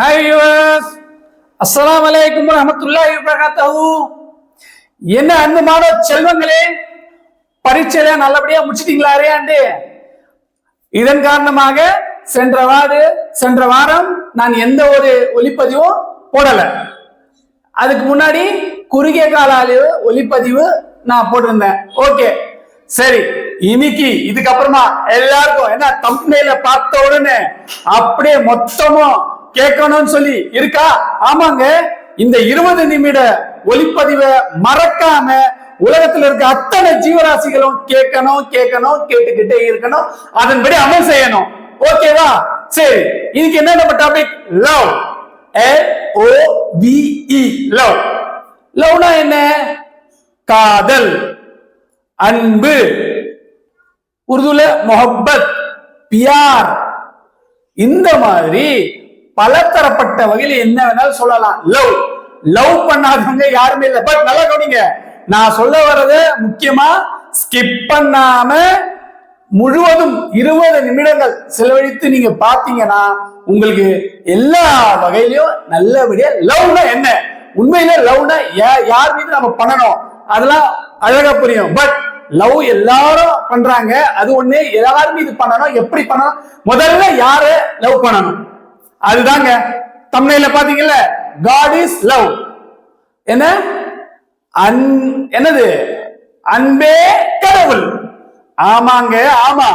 Hi use அஸ்லாம் வலைக்கும் வரஹ்மத்துல்லாஹி வபரகாத்துஹு என்ன அன்பு மாணவ செல்வங்களே பரீட்சையில நல்லபடியா முடிச்சிட்டீங்களா அரையாண்டு இதன் காரணமாக சென்ற வாடு சென்ற வாரம் நான் எந்த ஒரு ஒளிப்பதிவும் போடல. அதுக்கு முன்னாடி குறுகிய கால அளவு ஒளிப்பதிவு நான் போட்டிருந்தேன். ஓகே சரி. இன்னைக்கு இதுக்கப்புறமா எல்லாருக்கும் என்ன தம்பையில பார்த்த உடனே அப்படியே மொத்தமும் கேட்கணும்னு சொல்லி இருக்கா? ஆமாங்க. இந்த இருபது நிமிட ஒளிப்பதிவை மறக்காம உலகத்துல இருக்க அத்தனை ஜீவராசிகளும் கேட்கணும் கேட்கணும் கேட்டுக்கிட்டே இருக்கணும். அதன்படி அமல் செய்யணும். ஓகேவா? சரி. இதுக்கு என்ன நம்ம topic love L O love லவ்னா என்ன? காதல். அன்பு. உருதுல மொஹப்பத் பியார் இந்த மாதிரி பலதரப்பட்ட வகையில் என்ன வேணாலும் சொல்லலாம். லவ் லவ் பண்ணாதவங்க யாருமே இல்லை. பட் நல்லா கவனிங்க. நான் சொல்ல வர்றது முக்கியமா ஸ்கிப் பண்ணாம முழுவதும் இருபது நிமிடங்கள் செலவழித்து நீங்க பாத்தீங்கன்னா உங்களுக்கு எல்லா வகையிலையும் நல்லபடியா லவ்னா என்ன? உண்மையில லவ்னா யார் மீது நம்ம பண்ணணும்? அதெல்லாம் அழகா புரியும். பட் லவ் எல்லாரும் பண்றாங்க. அது ஒண்ணு எல்லாருமே மீது பண்ணணும் எப்படி பண்ணணும்? முதல்ல யாரு லவ் பண்ணணும்? அதுதாங்க. தமிழ்ல பாத்தீங்கல்ல? காட் இஸ் லவ் என்ன? அன் என்னது? அன்பே கடவுள். ஆமாங்க ஆமா.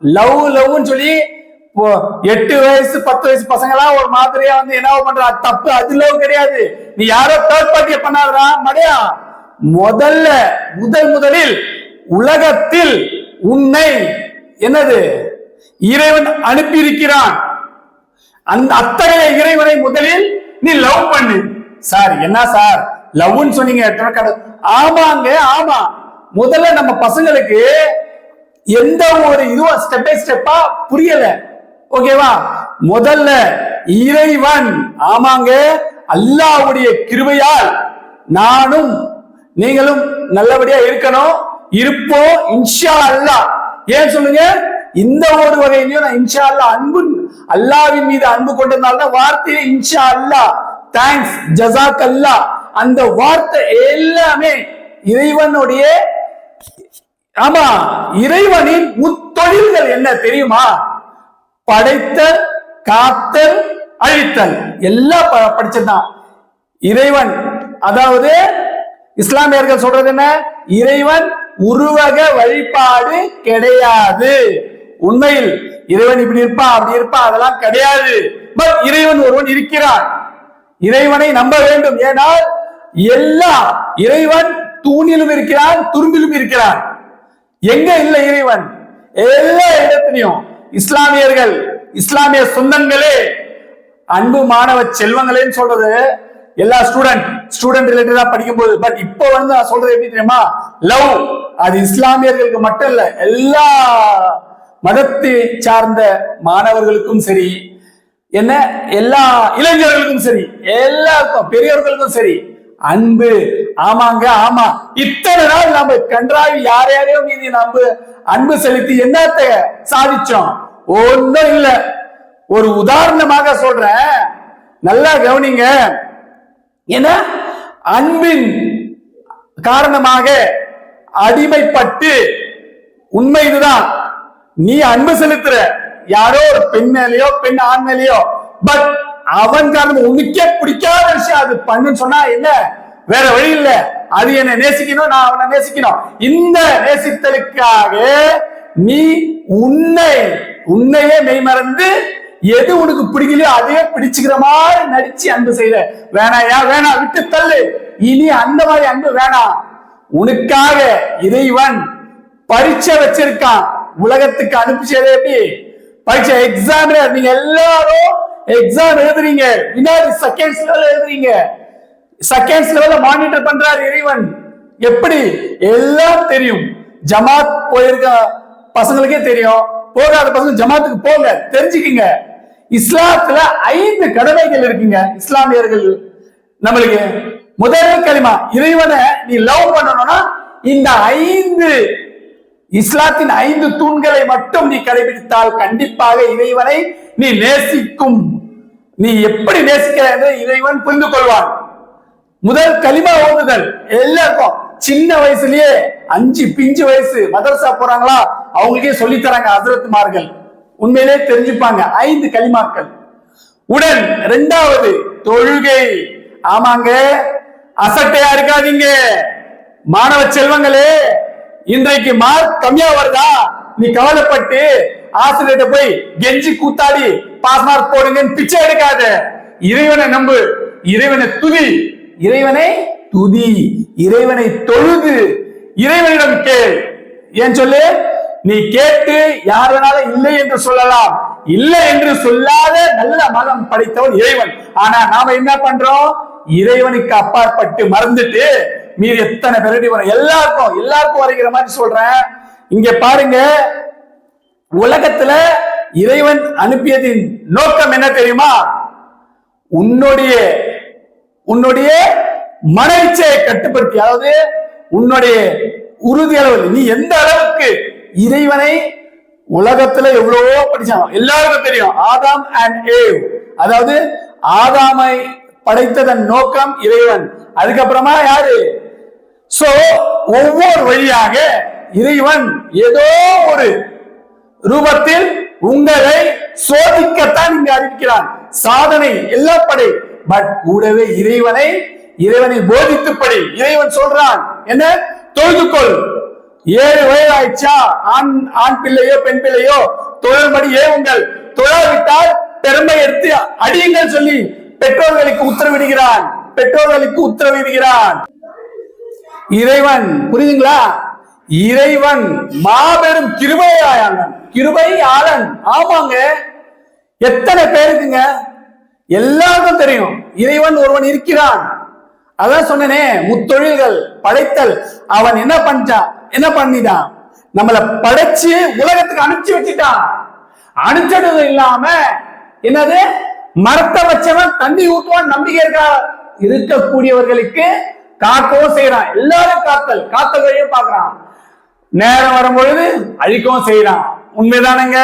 லவ் லவ்னு சொல்லி எட்டு வயசு பத்து வயசு பசங்களா ஒரு மாதிரியா வந்து என்ன பண்றா? தப்பு அது லவ் கிடையாது. நீ யாரோ தேர்ட் பார்ட்டியை பண்ணாதா மடையா. முதல்ல முதல் முதலில் உலகத்தில் உன்னை என்னது? இறைவன் அனுப்பியிருக்கிறான். அந்த அத்தகைய இறைவனை முதலில் நீ லவ் பண்ணு. சார் என்ன சார்? லவ்னு சொன்னீங்க ஆமாங்க ஆமா. முதல்ல நம்ம பசங்களுக்கு எந்த ஒரு இதுவும் ஸ்டெப் பை ஸ்டெப்பா புரியல. ஓகேவா முதல்ல இறைவன் ஆமாங்க அல்லாவுடைய கிருபையால் நானும் நீங்களும் நல்லபடியா இருக்கணும் இருப்போம் இன்ஷா அல்லாஹ். ஏன் சொல்லுங்க? இந்த ஒரு வகையிலையும் நான் இன்ஷா அல்லா அன்பு அல்லாவின் மீது அன்பு கொண்டதுனால வார்த்தையை இன்ஷா அல்லாஹ் தேங்க்ஸ் ஜசாக் அல்லாஹ் அந்த வார்த்தை எல்லாமே இறைவனுடைய ஆமா இறைவனின் முத்தொழில்கள் என்ன தெரியுமா? படைத்தல் காத்தல் அழித்தல். எல்லாம் ப- படிச்சதுதான் இறைவன் அதாவது இஸ்லாமியர்கள் சொல்றது என்ன? இறைவன் உருவக வழிபாடு கிடையாது. உண்மையில் இறைவன் இப்படி இருப்பா அப்படி இருப்பா அதெல்லாம் கிடையாது. பட் இறைவன் ஒருவன் இருக்கிறான். இறைவனை நம்ப வேண்டும். ஏனால் எல்லா இறைவன் தூணிலும் இருக்கிறான் துரும்பிலும் இருக்கிறான். எங்க இல்லை இறைவன்? எல்லா இடத்திலையும். இஸ்லாமியர்கள் இஸ்லாமிய சொந்தங்களே அன்பு மாணவ செல்வங்களேன்னு சொல்றது எல்லா ஸ்டூடெண்ட் ஸ்டூடெண்ட் ரிலேட்டடா படிக்கும்போது. பட் இப்போ வந்து நான் சொல்றது எப்படி தெரியுமா? லவ். அது இஸ்லாமியர்களுக்கு மட்டும் இல்ல எல்லா மதத்தை சார்ந்த மாணவர்களுக்கும் சரி என்ன எல்லா இளைஞர்களுக்கும் சரி எல்லாருக்கும் பெரியவர்களுக்கும் சரி அன்பு ஆமாங்க ஆமா. இத்தனை நாள் நம்ம கன்றாவி யார் யாரையோ மீதி நம்ம அன்பு செலுத்தி என்னத்தை சாதிச்சோம்? ஒன்றும் இல்ல. ஒரு உதாரணமாக சொல்றேன். நல்லா கவனிங்க. என்ன? அன்பின் காரணமாக அடிமைப்பட்டு உண்மை இதுதான் நீ அன்பு செலுத்துற. யாரோ ஒரு பெண் மேலேயோ பெண் ஆண் மேலேயோ பட் அவன் காரணம் உனக்கே பிடிக்காத விஷயம் அது பண்ணுன்னு சொன்னா என்ன? வேற வழி இல்ல. அது என்ன நேசிக்கணும் நான் அவனை நேசிக்கணும். இந்த நேசித்தலுக்காக நீ உன்னை உன்னையே மெய்மறந்து எது உனக்கு பிடிக்கலையோ அதையே பிடிச்சுக்கிற மாதிரி நடிச்சு அன்பு செய்த. வேணாயா வேணாம் விட்டு தள்ளு. இனி அந்த மாதிரி அன்பு வேணாம். உனக்காக இறைவன் பரீட்சை வச்சிருக்கான். உலகத்துக்கு அனுப்பிச்சது எப்படி? பரீட்சை எக்ஸாம் நீங்க எல்லாரும் எக்ஸாம் எழுதுறீங்க. வினாடி செகண்ட்ஸ் லெவல் எழுதுறீங்க. செகண்ட்ஸ் லெவல்ல மானிட்டர் பண்றார் இறைவன். எப்படி? எல்லாம் தெரியும். ஜமாத் போயிருக்க பசங்களுக்கே தெரியும். போகாத பசங்க ஜமாத்துக்கு போங்க. தெரிஞ்சுக்கிங்க. இஸ்லாத்துல ஐந்து கடமைகள் இருக்குங்க. இஸ்லாமியர்கள் நம்மளுக்கு முதல் களிமா இறைவனை நீ லவ் பண்ணணும்னா இந்த ஐந்து இஸ்லாத்தின் ஐந்து தூண்களை மட்டும் நீ கடைபிடித்தால் கண்டிப்பாக இறைவனை நீ நேசிக்கும். நீ எப்படி நேசிக்கிறாய் என்று இறைவன் புரிந்து கொள்வான். முதல் களிமா ஓதுதல். எல்லாருக்கும் சின்ன வயசுலயே அஞ்சு பிஞ்சு வயசு மதரசா போறாங்களா? அவங்களுக்கே சொல்லி தராங்க அசரத்துமார்கள் உண்மையிலே தெரிஞ்சுப்பாங்க. ஐந்து களிமாக்கள். உடன் இரண்டாவது தொழுகை. ஆமாங்க. அசட்டையா இருக்காதீங்க. மாணவ செல்வங்களே இன்றைக்கு மார்க் கம்மியா வருதா நீ கவலைப்பட்டு ஆசிரியர்கிட்ட போய் கெஞ்சி கூத்தாடி பாஸ் மார்க் போடுங்கன்னு பிச்சை எடுக்காத. இறைவனை நம்பு. இறைவனை துதி. இறைவனை துதி. இறைவனை தொழுது. இறைவனிடம் கேள். ஏன் சொல்லு? நீ கேட்டு யார் வேணாலும் இல்லை என்று சொல்லலாம். இல்லை என்று சொல்லாத நல்ல மதம் படைத்தவன் இறைவன். ஆனா நாம என்ன பண்றோம்? இறைவனுக்கு அப்பாற்பட்டு மறந்துட்டு மீதி எத்தனை பெரடி வரும்? எல்லாருக்கும் எல்லாருக்கும் வரைகிற மாதிரி சொல்றேன். இங்க பாருங்க உலகத்துல இறைவன் அனுப்பியதின் நோக்கம் என்ன தெரியுமா? உன்னுடைய உன்னுடைய மன இச்சையை கட்டுப்படுத்தி அதாவது உன்னுடைய உறுதி அளவு நீ எந்த அளவுக்கு இறைவனை உலகத்துல எவ்வளவோ படிச்சாங்க எல்லாருக்கும் தெரியும். Adam and Eve. அதாவது ஆதாமை படைத்ததன் நோக்கம் இறைவன். அதுக்கப்புறமா யாரு? சோ ஒவ்வொரு வழியாக இறைவன் ஏதோ ஒரு ரூபத்தில் உங்களை சோதிக்கத்தான் இங்கு அறிவிக்கிறான். சாதனை எல்லா படை பட் கூடவே இறைவனை இறைவனை போதித்து படி இறைவன் சொல்றான். என்ன? தொழுதுகொள். ஏழு வயது ஆயிடுச்சா ஆண் ஆண் பிள்ளையோ பெண் பிள்ளையோ தொழில்படி ஏவுங்கள். தொழாவிட்டால் பெருமை எடுத்து அடியுங்கள் சொல்லி பெற்றோர்களுக்கு உத்தரவிடுகிறான். பெற்றோர்களுக்கு உத்தரவிடுகிறான். இறைவன் புரியுதுங்களா? இறைவன் மாபெரும் கிருபையாளன் கிருபை ஆளன் ஆமாங்க. எத்தனை பேருக்குங்க? எல்லாருக்கும் தெரியும். இறைவன் ஒருவன் இருக்கிறான். அதான் சொன்னனே முத்தொழில்கள் படைத்தல். அவன் என்ன பண்ணிட்டான் என்ன பண்ணிட்டான்? நம்மளை படைச்சு உலகத்துக்கு அனுப்பிச்சு வச்சுட்டான். அனுப்பிச்சது இல்லாம என்னது? மரத்தை வச்சவன் தண்ணி ஊற்றுவான் நம்பிக்கை இருக்கா இருக்கக்கூடியவர்களுக்கு காக்கவும் செய்யறான் எல்லாரும் காத்தல். காத்த வழியும் பாக்குறான் நேரம் வரும்பொழுது அழிக்கவும் செய்யறான் உண்மைதானங்க?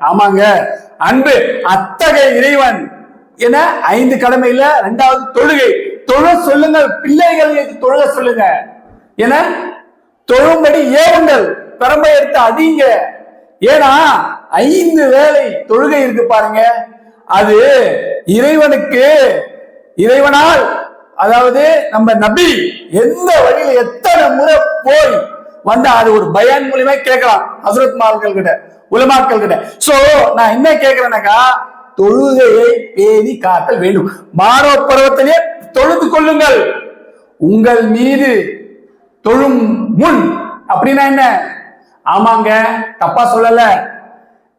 ஆமாங்க. அன்பு அத்தகைய இறைவன். என ஐந்து கடமையில ரெண்டாவது தொழுகை. தொழ சொல்லுங்கள். பிள்ளைகளுக்கு தொழுக சொல்லுங்க. என தொழும்படி ஏவுங்கள். பெரம்பை எடுத்து அதிங்க ஏன்னா ஐந்து வேலை தொழுகை இருக்கு பாருங்க. அது இறைவனுக்கு இறைவனால் அதாவது நம்ம நபி எந்த வழியில எத்தனை முறை போய் வந்தா அது ஒரு பயான் மூலியமா கேட்கலாம். ஹசரத் மார்கள் கிட்ட உலமாக்கள் கிட்ட. சோ நான் என்ன கேட்கிறேன்னாக்கா தொழுகையை பேணி காத்தல் வேண்டும். மாணவ பருவத்திலே தொழுது கொள்ளுங்கள். உங்கள் மீது தொழும் முன் அப்படின்னா என்ன? ஆமாங்க தப்பா சொல்லல.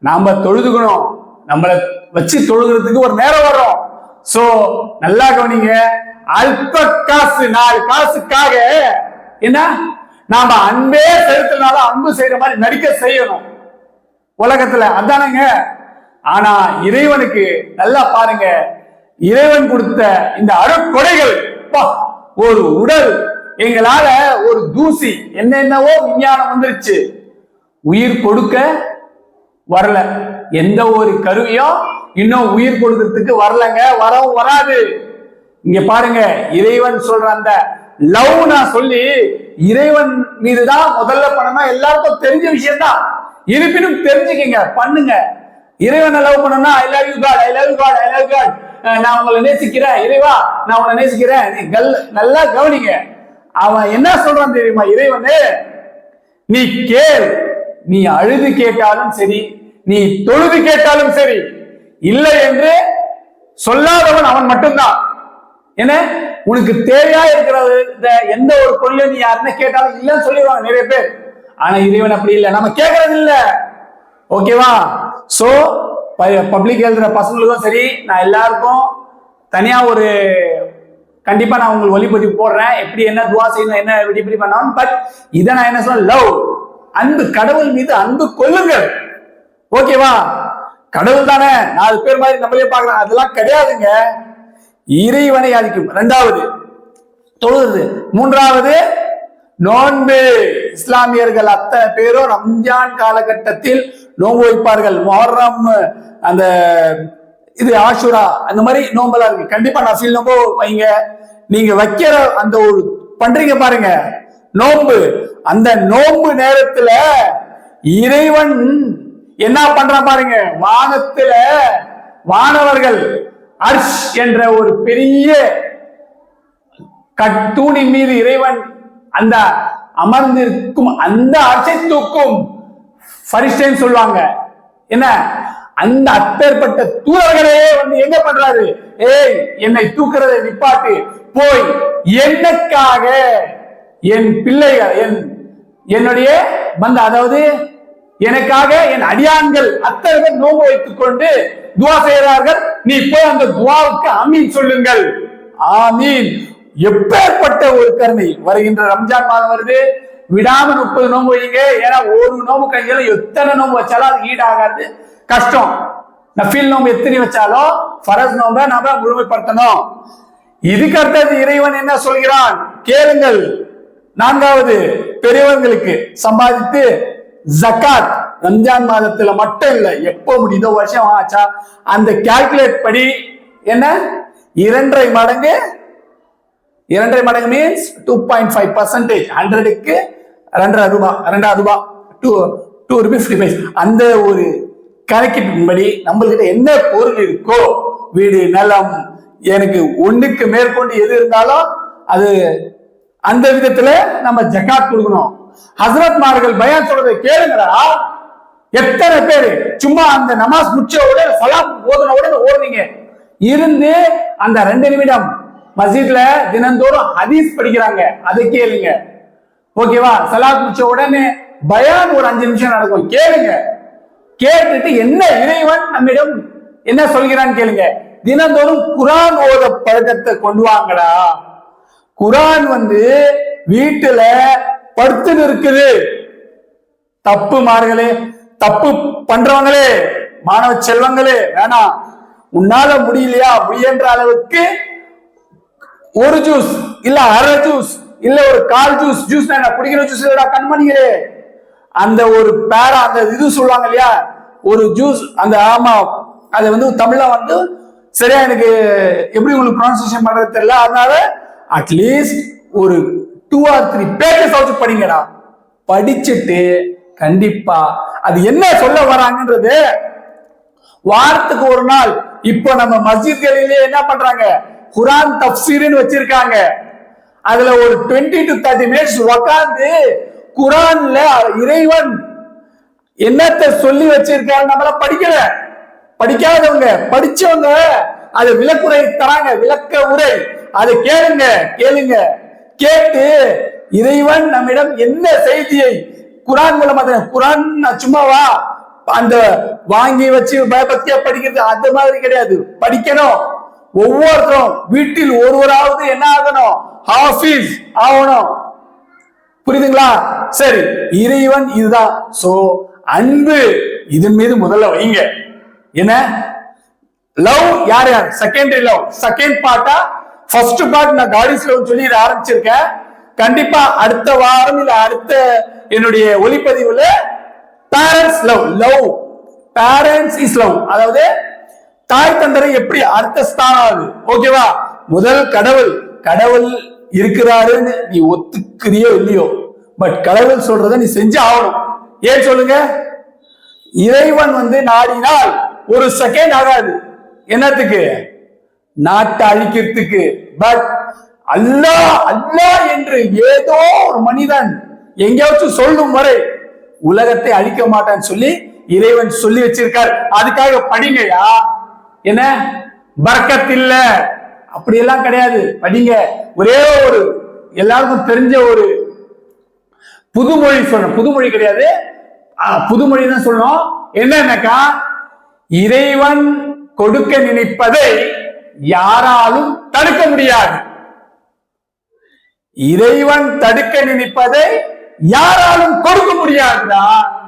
நாம தொழுதுக்கணும். நம்மளை வச்சு தொழுகிறதுக்கு ஒரு நேரம் வரும் சோ நல்லா கவனிங்க. அல்ப காசு நாலு காசுக்காக என்ன? நாம அன்பே செலுத்தினால அன்பு செய்யற மாதிரி நடிக்க செய்யணும். உலகத்துல அதானுங்க? ஆனா இறைவனுக்கு நல்லா பாருங்க. இறைவன் கொடுத்த இந்த அருட்கொடைகள் ஒரு உடல் எங்களால ஒரு தூசி என்னென்னவோ விஞ்ஞானம் வந்துருச்சு. உயிர் கொடுக்க வரல. எந்த ஒரு கருவியும் இன்னும் உயிர் கொடுக்கறதுக்கு வரலங்க. வரவும் வராது. இங்க பாருங்க இறைவன் சொல்ற அந்த லவ் நான் சொல்லி இறைவன் மீதுதான் முதல்ல பண்ணணும் எல்லாருக்கும் தெரிஞ்ச விஷயம் தான் இருப்பினும் தெரிஞ்சுக்கங்க பண்ணுங்க. இறைவனை லவ் பண்ணணும்னா I love you God I love you God I love God நான் உங்களை நேசிக்கிறேன் இறைவா நான் உங்களை நேசிக்கிறேன். நீ கல்- நல்லா கவனிங்க. அவன் என்ன சொல்றான் தெரியுமா? இறைவனு நீ கேள். நீ அழுது கேட்டாலும் சரி நீ தொழுது கேட்டாலும் சரி இல்லை என்று சொல்லாதவன் அவன் மட்டும்தான். என்ன? உனக்கு தேவையா இருக்கிறது இந்த எந்த ஒரு பொருளை நீ யாருன்னு கேட்டாலும் இல்லைன்னு சொல்லிடுவாங்க நிறைய பேர். ஆனா இறைவன் அப்படி இல்லை. நம்ம கேட்கறது இல்ல. ஓகேவா சோ பப்ளிக் எழுதுற பசங்களுக்கும் சரி நான் எல்லாருக்கும் தனியா ஒரு கண்டிப்பா நான் உங்களுக்கு ஒளிப்பதிவு போடுறேன். எப்படி என்ன துவா செய்யணும் என்ன எப்படி இப்படி பண்ணணும் பட் இதை நான் என்ன சொல்ல லவ் அன்பு கடவுள் மீது அன்பு கொள்ளுங்கள். ஓகேவா கடவுள் தானே. நாலு பேர் மாதிரி நம்மளே பார்க்கலாம் அதெல்லாம் கிடையாதுங்க. இறைவனை அழிக்கும் ரெண்டாவது தொழுது. மூன்றாவது நோன்பு. இஸ்லாமியர்கள் அத்தனை பேரும் ரம்ஜான் காலகட்டத்தில் நோன்பு வைப்பார்கள். மொஹர்ரம் அந்த இது ஆஷுரா அந்த மாதிரி நோம்பெல்லாம் இருக்கு. கண்டிப்பா நஃபில் நோம்போ வைங்க. நீங்க வைக்கிற அந்த ஒரு பண்றீங்க பாருங்க. நோம்பு அந்த நோன்பு நேரத்துல இறைவன் என்ன பண்றான் பாருங்க. வானத்துல வானவர்கள் அர்ஷ் என்ற ஒரு பெரிய கட்டூனின் மீது இறைவன் அந்த அமர்ந்திருக்கும் அந்த அர்ச்சை தூக்கும் ஃபரிஸ்டேன்னு சொல்லுவாங்க. என்ன? அந்த அப்பேற்பட்ட தூதர்களே வந்து எங்க பண்றாரு? ஏய் என்னை தூக்குறதை நிப்பாட்டு. போய் என்னக்காக என் பிள்ளைகள் என் என்னுடைய பந்த அதாவது எனக்காக என் அடியான்கள் அத்தனை நோம்பு நோன்பு வைத்துக் கொண்டு துவா செய்கிறார்கள். நீ போய் அந்த துவாவுக்கு ஆமீன் சொல்லுங்கள். ஆமீன். எப்பேற்பட்ட ஒரு கருணை. வருகின்ற ரம்ஜான் மாதம் வருது. விடாம முப்பது நோன்பு வைங்க ஏன்னா ஒரு நோம்பு கையில எத்தனை நோம்பு வச்சாலும் அது ஈடாகாது. கஷ்டம். நஃபீல் நோம்பு எத்தனை வச்சாலும்? ஃபரஸ் நோம்ப நாம முழுமைப்படுத்தணும். இதுக்கு அடுத்தது இறைவன் என்ன சொல்கிறான்? கேளுங்கள். நான்காவது பெரியவர்களுக்கு சம்பாதித்து ஜக்காத் ரம்ஜான் மாதத்துல மட்டும் இல்ல. எப்போ முடியுதோ வருஷம் ஆச்சா? அந்த கால்குலேட் படி என்ன? இரண்டரை மடங்கு இரண்டரை மடங்கு means two point five percentage ஹண்ட்ரடுக்கு ரெண்டரை ரூபாய் ரெண்டாயிரம் ரூபாய் two two rupees fifty five அந்த ஒரு கணக்கீட்டின்படி நம்மள்கிட்ட என்ன பொருள் இருக்கோ வீடு நிலம் எனக்கு ஒண்ணுக்கு மேற்கொண்டு எது இருந்தாலும் அது அந்த விதத்துல நம்ம ஜக்காத் கொடுக்கணும். ஹசரத் மார்கள் பயான் சொல்றதை கேளுங்கடா. எத்தனை பேரு? சும்மா அந்த நமாஸ் முடிச்ச உடனே சலாம் ஓதுன உடனே ஓடுவீங்க இருந்து அந்த ரெண்டு நிமிடம் மஸ்ஜித்ல தினந்தோறும் ஹதீஸ் படிக்கிறாங்க. அதை கேளுங்க. ஓகேவா? சலாத் முடிச்ச உடனே பயான் ஒரு அஞ்சு நிமிஷம் நடக்கும். கேளுங்க. கேட்டுட்டு என்ன இறைவன் நம்மிடம் என்ன சொல்கிறான்னு கேளுங்க. தினந்தோறும் குரான் ஓத பழக்கத்தை கொண்டு வாங்கடா. குரான் வந்து வீட்டுல படுத்துன்னு இருக்குது தப்பு மார்களே தப்பு பண்றவங்களே மாணவ செல்வங்களே வேணாம் உன்னால முடியலையா? முயன்ற அளவுக்கு ஒரு ஜூஸ் இல்ல அரை ஜூஸ் இல்ல ஒரு கால் ஜூஸ் ஜூஸ் நான் குடிக்கிற ஜூஸ் இல்லடா கண்மணிகளே. அந்த ஒரு பேரா அந்த இது சொல்லுவாங்க இல்லையா? ஒரு ஜூஸ் அந்த ஆமா அது வந்து தமிழ்ல வந்து சரியா எனக்கு எப்படி உங்களுக்கு ப்ரொனன்சியேஷன் பண்றது தெரியல. அதனால அட்லீஸ்ட் ஒரு டூ ஆர் த்ரீ பேஜஸ் ஆச்சு படிங்கடா. படிச்சுட்டு கண்டிப்பா அது என்ன சொல்ல வராங்கன்றது வாரத்துக்கு ஒரு நாள் இப்போ நம்ம மஸ்ஜித்களிலே என்ன பண்றாங்க? குரான் தப்சீர்னு வச்சிருக்காங்க. அதுல ஒரு டுவெண்ட்டி டு தேர்ட்டி மினிட்ஸ் உக்காந்து குரான்ல இறைவன் என்னத்தை சொல்லி வச்சிருக்காரு நம்மள படிக்கல. படிக்காதவங்க படிச்சவங்க அது விளக்குரை தராங்க விளக்க உரை. அதை கேளுங்க கேளுங்க. கேட்டு இறைவன் நம்மிடம் என்ன செய்தியை குரான் மூலமா குரான் சும்மாவா அந்த வாங்கி வச்சு பயபக்தியா படிக்கிறது அந்த மாதிரி கிடையாது. படிக்கணும். ஒவ்வொருத்தரும் வீட்டில் ஒருவராவது என்ன ஆகணும்? ஹாஃபீஸ் ஆகணும். புரியுதுங்களா? சரி இறைவன் இதுதான். சோ அன்பு இதன் மீது முதல்ல வைங்க. என்ன? லவ் யார் யார்? Secondary love. செகண்ட் பார்ட்டா ஃபர்ஸ்ட் பார்ட் நான் காடிஸ் லவ் சொல்லி இதை ஆரம்பிச்சிருக்கேன். கண்டிப்பா அடுத்த வாரம் இல்ல அடுத்த என்னுடைய ஒளிப்பதிவுல parents love love parents is love அதாவது தாய் தந்தரை எப்படி அடுத்த ஸ்தானம் ஆகுது ஓகேவா முதல் கடவுள். கடவுள் இருக்கிறாருன்னு நீ ஒத்துக்கிறியோ இல்லையோ? பட் கடவுள் சொல்றத நீ செஞ்சு ஆகணும். ஏன் சொல்லுங்க? இறைவன் வந்து நாடினால் ஒரு செகண்ட் ஆகாது. என்னத்துக்கு? நாட்டை அழிக்கிறதுக்கு. பட் அல்லா அல்லாஹ் என்று ஏதோ ஒரு மனிதன் எங்கேயாச்சும் சொல்லும் வரை உலகத்தை அழிக்க மாட்டான்னு சொல்லி இறைவன் சொல்லி வச்சிருக்கார். அதுக்காக படிங்கயா என்ன? பறக்கத் இல்ல. அப்படியெல்லாம் கிடையாது. படிங்க. ஒரே ஒரு எல்லாருக்கும் தெரிஞ்ச ஒரு புதுமொழி சொல்லணும். புதுமொழி கிடையாது. புதுமொழி தான் சொல்லணும். என்னன்னாக்கா இறைவன் கொடுக்க நினைப்பதை யாராலும் தடுக்க முடியாது. இறைவன் தடுக்க நினைப்பதை யாராலும் கொடுக்க முடியாதுடா.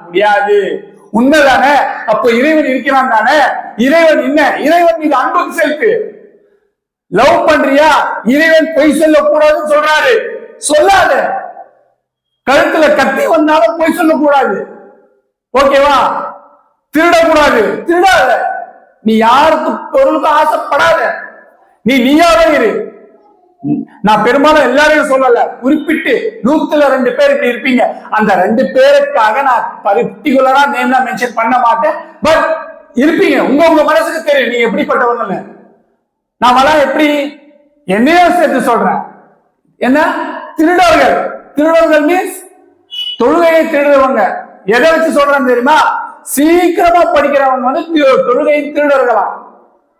முடியாது. உண்மைதானே? அப்ப இறைவன் இருக்கிறான் தானே? இறைவன் என்ன? இறைவன் மீது அன்பு செலுத்து. லவ் பண்றியா? இறைவன் பொய் சொல்லக்கூடாதுன்னு சொல்றாரு. சொல்லாத. கழுத்துல கத்தி வந்தாலும் பொய் சொல்லக்கூடாது. ஓகேவா திருடக்கூடாது. திருடாத. நீ யாருக்கு பொருளுக்கும் ஆசைப்படாத. நீ நீயாவே இரு. நான் பெரும்பாலும் எல்லாரையும் சொல்லல. குறிப்பிட்டு நூத்துல ரெண்டு பேர் இப்படி இருப்பீங்க. அந்த ரெண்டு பேருக்காக நான் பர்டிகுலரா நேம் மென்ஷன் பண்ண மாட்டேன். பட் இருப்பீங்க. உங்க உங்க மனசுக்கு தெரியும். நீங்க எப்படிப்பட்டவங்க நான் வள எப்படி? என்னையும் சேர்த்து சொல்றேன். என்ன? திருடர்கள். திருடர்கள் மீன்ஸ் தொழுகையை திருடுறவங்க. எதை வச்சு சொல்றேன்னு தெரியுமா? சீக்கிரமா படிக்கிறவங்க வந்து தொழுகை திருடர்களா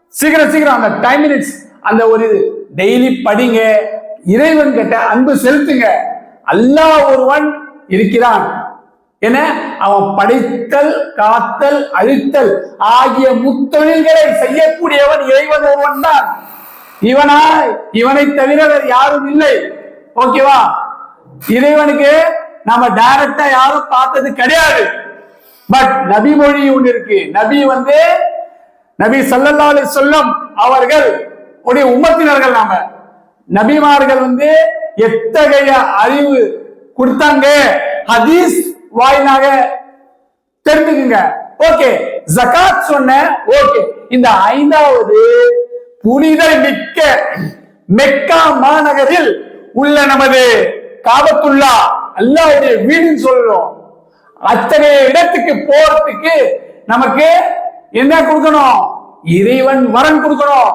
சீக்கிரம் சீக்கிரம் அந்த டைம் மினிட்ஸ் அந்த ஒரு இது. டெய்லி படிங்க. இறைவன் கிட்ட அன்பு செலுத்துங்க. அல்லா ஒருவன் இருக்கிறான். என்ன? அவன் படைத்தல் காத்தல் அழித்தல் ஆகிய முத்தொழில்களை செய்யக்கூடியவன் இறைவன் ஒருவன் தான். இவனா இவனை தவிர வேறு யாரும் இல்லை. ஓகேவா இறைவனுக்கு நம்ம டைரக்டா யாரும் பார்த்தது கிடையாது. பட் நபி மொழி ஒன்று இருக்கு. நபி வந்து நபி ஸல்லல்லாஹு சொல்லும் சொல்லம் அவர்கள் உடைய உம்மத்தினர்கள் நாம. நபிமார்கள் வந்து எத்தகைய அறிவு கொடுத்தாங்க? ஹதீஸ் வாயிலாக தெரிஞ்சுக்குங்க. ஓகே. ஜகாத் சொன்ன ஓகே. இந்த ஐந்தாவது புனித மிக்க மெக்கா மாநகரில் உள்ள நமது காபத்துல்லா அல்லாவுடைய வீடுன்னு சொல்றோம். அத்தகைய இடத்துக்கு போறதுக்கு நமக்கு என்ன கொடுக்கணும்? இறைவன் வரம் கொடுக்கணும்.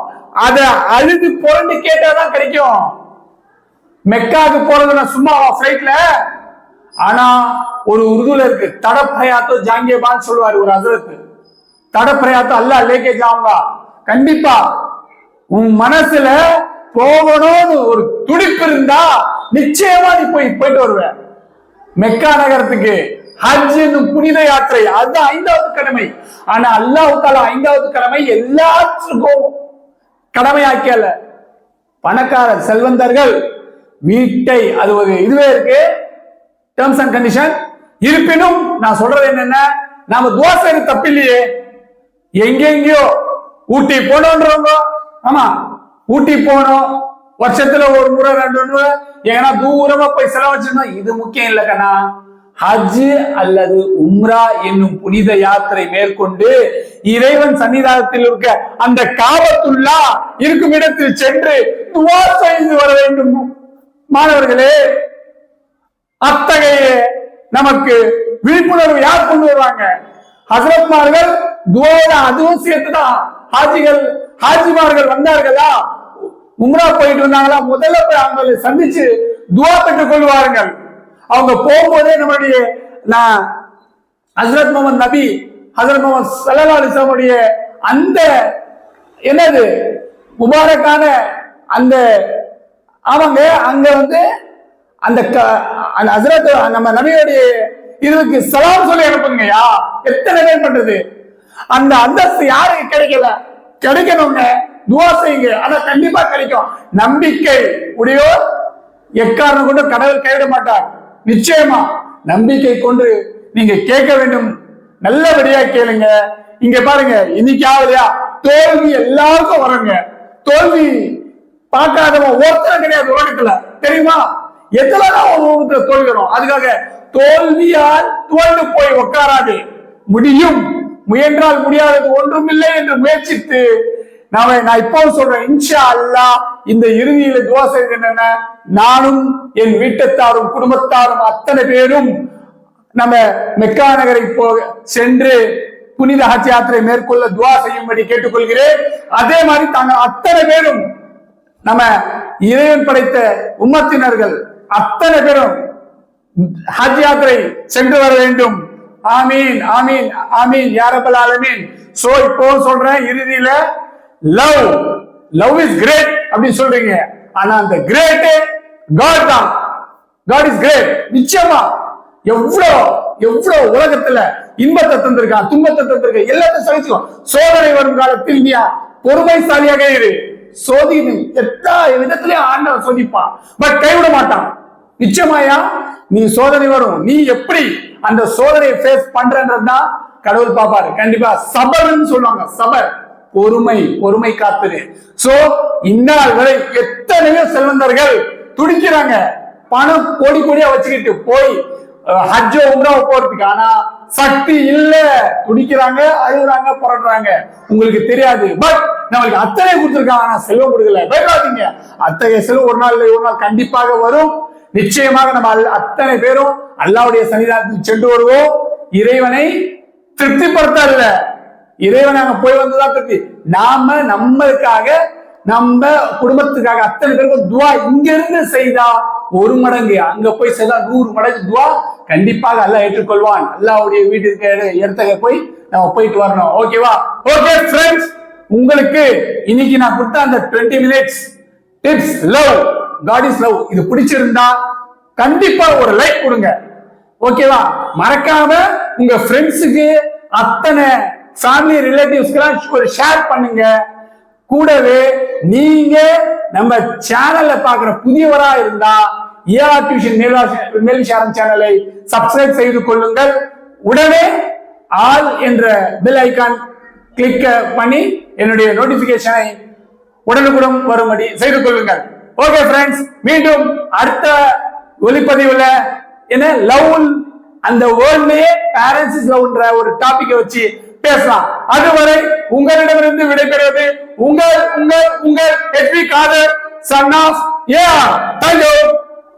அத அழுது புரண்டு கேட்டாதான் கிடைக்கும். மெக்காவுக்கு போறது நான் சும்மா ஃபிளைட்ல ஆனா ஒரு உருதுல இருக்கு. தடப்பிரயாத்தோ ஜாங்கியபான்னு சொல்லுவாரு ஒரு அதிரத்து. தடப்பிரயாத்தோ அல்ல லேக்கே ஜாங்கா கண்டிப்பா உன் மனசுல போகணும்னு ஒரு துடிப்பு இருந்தா நிச்சயமா நீ போய் போயிட்டு வருவேன் மெக்கா நகரத்துக்கு ஹஜ் என்னும் புனித யாத்திரை. அதுதான் ஐந்தாவது கடமை. ஆனா அல்லாஹ் ஐந்தாவது கடமை எல்லாத்துக்கும் கடமையாக்கியல பணக்கார செல்வந்தர்கள் வீட்டை அது ஒரு இதுவே இருக்கு. டேர்ம்ஸ் அண்ட் கண்டிஷன் இருப்பினும் நான் சொல்றது என்னென்ன? நாம தோசை தப்பில்லையே. எங்கெங்கயோ ஊட்டி போனோன்றவங்க. ஆமா ஊட்டி போனோம். வருஷத்துல ஒரு முறை ரெண்டு முறை. ஏன்னா தூரமா போய் செலவழிச்சிருந்தோம். இது முக்கியம் இல்லை கண்ணா. ஹஜ் அல்லது உம்ரா என்னும் புனித யாத்திரை மேற்கொண்டு இறைவன் சன்னிதானத்தில் இருக்க அந்த காபத்துள்ளா இருக்கும் இடத்தில் சென்று துவா செய்து வர வேண்டும். மாணவர்களே அத்தகைய நமக்கு விழிப்புணர்வு யார் கொண்டு வருவாங்க? ஹசரத்மார்கள் துவோட அதுவும் சேர்த்துதான் ஹாஜிகள் ஹாஜிமார்கள் வந்தார்களா? உம்ரா போயிட்டு வந்தாங்களா? முதல்ல போய் அவங்களை சந்திச்சு துவா பெற்றுக் கொள்வார்கள் அவங்க போகும்போதே நம்மளுடைய நான் ஹசரத் முகமது நபி ஹசரத் முகமது சல்லா அலிஸ்லாமுடைய அந்த என்னது முபாரக்கான அந்த அவங்க அங்க வந்து அந்த க- அந்த ஹசரத் நம்ம நபியோடைய இதுக்கு சலாம் சொல்லி அனுப்புங்கயா எத்தனை பேர் பண்றது? அந்த அந்தஸ்து யாருக்கு கிடைக்கல? கிடைக்கணுங்க. துவா செய்யுங்க. ஆனா கண்டிப்பா கிடைக்கும். நம்பிக்கை. உடையோர் எக்காரணம் கொண்டு கடவுள் கைவிட மாட்டார். நிச்சயமா நம்பிக்கை கொண்டு நீங்க கேட்க வேண்டும். நல்லபடியா கேளுங்க. இங்க பாருங்க இன்னைக்காவதையா தோல்வி எல்லாருக்கும் வரங்க. தோல்வி பார்க்காதவன் ஒருத்தர் கிடையாது உலகத்துல தெரியுமா? எதுலதான் ஒரு உலகத்துல தோல்வி வரும்? அதுக்காக தோல்வியால் தோல்வி போய் உட்காராது முடியும். முயன்றால் முடியாதது ஒன்றும் இல்லை என்று முயற்சித்து நாம நான் இப்போ சொல்றேன் இன்ஷா அல்லாஹ் இந்த இறுதியில துவா செய்தது என்னென்ன? நானும் என் வீட்டத்தாரும் குடும்பத்தாரும் அத்தனை பேரும் நம்ம மெக்கா நகரை போக சென்று புனித ஹஜ் யாத்திரை மேற்கொள்ள துவா செய்யும்படி கேட்டுக்கொள்கிறேன். அதே மாதிரி தாங்கள் அத்தனை பேரும் நம்ம இறைவன் படைத்த உம்மத்தினர்கள் அத்தனை பேரும் ஹஜ் யாத்திரை சென்று வர வேண்டும். ஆமீன் ஆமீன் ஆமீன் யாரபல் ஆலமீன். சோ இப்போ சொல்றேன் இறுதியில லவ். லவ் இஸ் கிரேட் அப்படின்னு சொல்றீங்க. ஆனா அந்த கிரேட் காட் தான். காட் இஸ் கிரேட் நிச்சயமா. எவ்வளவு எவ்வளவு உலகத்துல இன்பத்தை தந்திருக்கான் துன்பத்தை தந்திருக்கான் எல்லாத்தையும் சகிச்சுக்கோ. சோதனை வரும் காலத்தில் நீ பொறுமைசாலியாக இரு. சோதி எல்லா விதத்திலையும் ஆண்டவன் சோதிப்பான் பட் கைவிட மாட்டான். நிச்சயமாயா? நீ சோதனை வரும். நீ எப்படி அந்த சோதனையை ஃபேஸ் பண்றன்றதுதான் கடவுள் பாப்பாரு கண்டிப்பா சபர்னு சொல்லுவாங்க. சபர் பொறுமை பொறுமை காத்தது. சோ இந்நாள் வரை எத்தனையோ செல்வந்தர்கள் துடிக்கிறாங்க. பணம் கோடி கோடியா வச்சுக்கிட்டு போய் ஹஜ்ஜோ உண்டாவ போறதுக்கு. ஆனா சக்தி இல்ல. துடிக்கிறாங்க அழுகுறாங்க புரட்டுறாங்க. உங்களுக்கு தெரியாது. பட் நம்மளுக்கு அத்தனை கொடுத்துருக்காங்க. ஆனா செல்வம் கொடுக்கல. பயப்படாதீங்க. அத்தகைய செல்வம் ஒரு நாள் இல்லை ஒரு நாள் கண்டிப்பாக வரும். நிச்சயமாக நம்ம அல்- அத்தனை பேரும் அல்லாவுடைய சன்னிதானத்தில் சென்று வருவோம். இறைவனை திருப்திப்படுத்த இல்லை இறைவன் நாங்க போய் வந்ததா திருப்தி நாம நம்மளுக்காக நம்ம குடும்பத்துக்காக அத்தனை பேருக்கும் துவா இங்க இருந்து செய்தா ஒரு மடங்கு. அங்க போய் செய்தா நூறு மடங்கு துவா கண்டிப்பாக அல்ல ஏற்றுக்கொள்வான். அல்லாவுடைய வீட்டுக்கு இடத்துக்கு போய் நம்ம போயிட்டு வரணும். ஓகேவா ஓகே ஃப்ரெண்ட்ஸ் உங்களுக்கு இன்னைக்கு நான் கொடுத்த அந்த 20 minutes tips love God is love இது பிடிச்சிருந்தா கண்டிப்பா ஒரு லைக் கொடுங்க. ஓகேவா மறக்காம உங்க ஃப்ரெண்ட்ஸுக்கு அத்தனை ஃபேமிலி ரிலேட்டிவ்ஸ்க்கெல்லாம் ஒரு ஷேர் பண்ணுங்க. கூடவே நீங்க நம்ம சேனல்ல பாக்குற புதியவரா இருந்தா ஏஆர் டியூஷன் மேல்விசாரம் சேனலை சப்ஸ்கிரைப் செய்து கொள்ளுங்கள். உடனே ஆல் என்ற பெல் ஐகான் கிளிக் பண்ணி என்னுடைய நோட்டிபிகேஷனை உடனுக்குடன் வரும்படி செய்து கொள்ளுங்கள். ஓகே ஃப்ரெண்ட்ஸ் மீண்டும் அடுத்த ஒளிப்பதிவுல என்ன? லவ் அந்த வேர்ல்ட்லயே பேரண்ட்ஸ் இஸ் லவ்ன்ற ஒரு டாபிக்கை வச்சு பேசலாம். அதுவரை உங்களிடமிருந்து விடைபெறுவது உங்கள் உங்கள் உங்கள் S V Khader son of A thank you